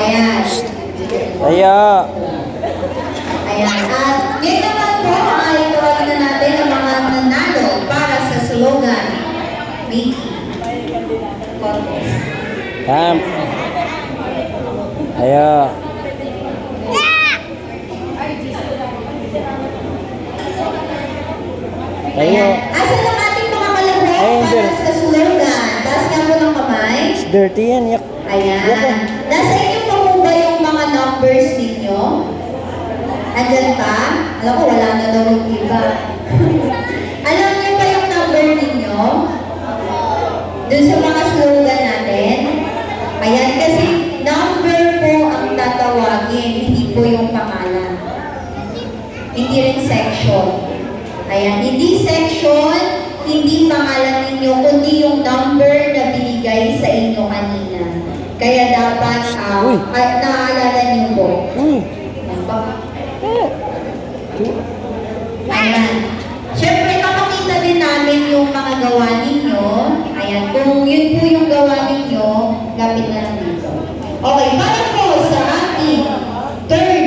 Ayan. Ayo. Ayan. At ngayon naman po ay tawagin na natin ang mga nanalo para sa slogan. Mickey. Tam. Ayo. Ayo. Ayan. Asa ng ating mga Ayun, para sa slogan? Taas nga po ng kamay. Dirty yan. Yak. Ayan. Nasa inyo pa po ba yung mga numbers ninyo? Andyan pa? Alam ko, wala na daw yung iba. Alam niyo ba yung number ninyo? Doon sa mga slogan natin? Ayan, kasi number po ang tatawagin, hindi po yung pangalan. Hindi rin section. Ayan, hindi section, hindi pangalan ninyo, kundi yung number na binigay sa inyo kanina. Kaya dapat, ah, Uy. at naalala niyo po. Uy. Pa. Ayan. Siyempre, makakita din namin yung mga gawa ninyo. Ayan, kung yun po yung gawa ninyo, lapit na lang dito. Okay, para po sa ating third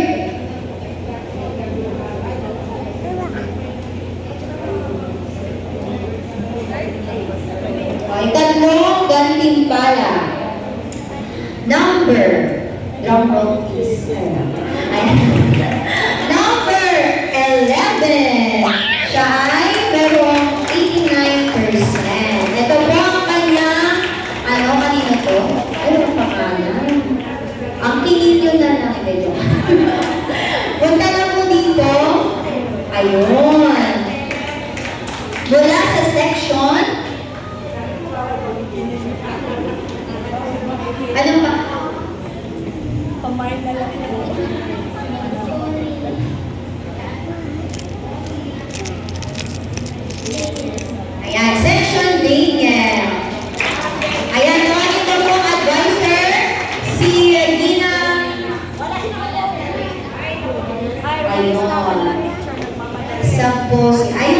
Okay, tatlong gantimpala. Number. Drum roll, please. Ayan. Punta lang po dito. Ayun. Mula sa section, ano pa? Pamain na lang po. Ayan, section Daniel. Ayan, tawagin ko po ang advisor, si Gina. Ay,